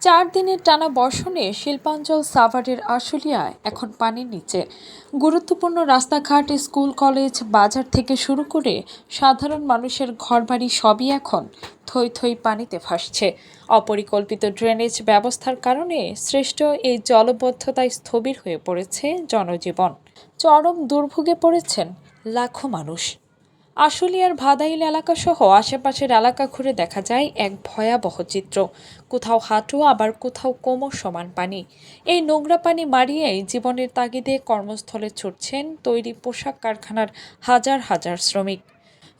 চার দিনের টানা বর্ষণে শিল্পাঞ্চল সাভারের আশুলিয়ায় এখন পানির নিচে। গুরুত্বপূর্ণ রাস্তাঘাট, স্কুল, কলেজ, বাজার থেকে শুরু করে সাধারণ মানুষের ঘরবাড়ি সবই এখন থই থই পানিতে ভাসছে। অপরিকল্পিত ড্রেনেজ ব্যবস্থার কারণে সৃষ্ট এই জলবদ্ধতায় স্থবির হয়ে পড়েছে জনজীবন। চরম দুর্ভোগে পড়েছেন লাখো মানুষ। আশুলিয়ার ভাদাইল এলাকাসহ আশেপাশের এলাকা ঘুরে দেখা যায় এক ভয়াবহ চিত্র। কোথাও হাঁটু, আবার কোথাও কোমর সমান পানি। এই নোংরা পানি মারিয়েই জীবনের তাগিদে কর্মস্থলে ছুটছেন তৈরি পোশাক কারখানার হাজার হাজার শ্রমিক।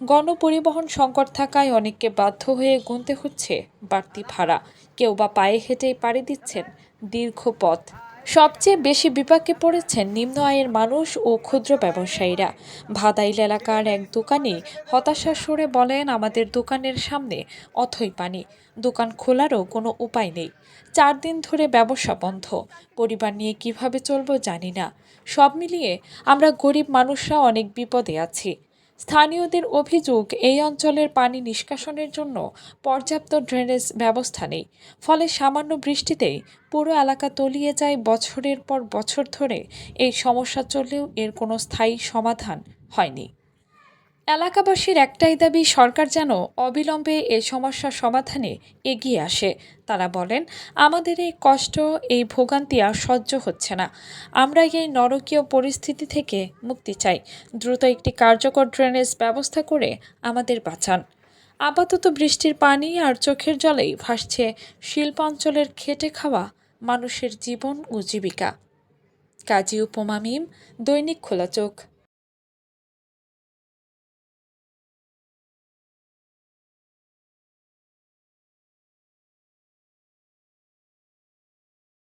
গণপরিবহন সংকট থাকায় অনেককে বাধ্য হয়ে গুনতে হচ্ছে বাড়তি ভাড়া। কেউ বা পায়ে হেঁটেই পাড়ি দিচ্ছেন দীর্ঘ পথ। সবচেয়ে বেশি বিপাকে পড়েছেন নিম্ন আয়ের মানুষ ও ক্ষুদ্র ব্যবসায়ীরা। ভাদাইল এলাকার এক দোকানে হতাশা সুরে বলেন, আমাদের দোকানের সামনে অথই পানি। দোকান খোলারও কোনো উপায় নেই। চার দিন ধরে ব্যবসা বন্ধ। পরিবার নিয়ে কীভাবে চলবো জানি না। সব মিলিয়ে আমরা গরিব মানুষরা অনেক বিপদে আছি। স্থানীয়দের অভিযোগ, এই অঞ্চলের পানি নিষ্কাশনের জন্য পর্যাপ্ত ড্রেনেজ ব্যবস্থা নেই। ফলে সামান্য বৃষ্টিতেই পুরো এলাকা তলিয়ে যায় বছরের পর বছর ধরে। এই সমস্যা চললেও এর কোনো স্থায়ী সমাধান হয়নি। এলাকাবাসীর একটাই দাবি, সরকার যেন অবিলম্বে এ সমস্যা সমাধানে এগিয়ে আসে। তারা বলেন, আমাদের এই কষ্ট, এই ভোগান্তি আর সহ্য হচ্ছে না। আমরা এই নরকীয় পরিস্থিতি থেকে মুক্তি চাই। দ্রুত একটি কার্যকর ড্রেনেজ ব্যবস্থা করে আমাদের বাঁচান। আপাতত বৃষ্টির পানি আর চোখের জলেই ভাসছে শিল্পাঞ্চলের খেটে খাওয়া মানুষের জীবন ও জীবিকা। কাজী উপমা মিম, দৈনিক খোলা চোখ।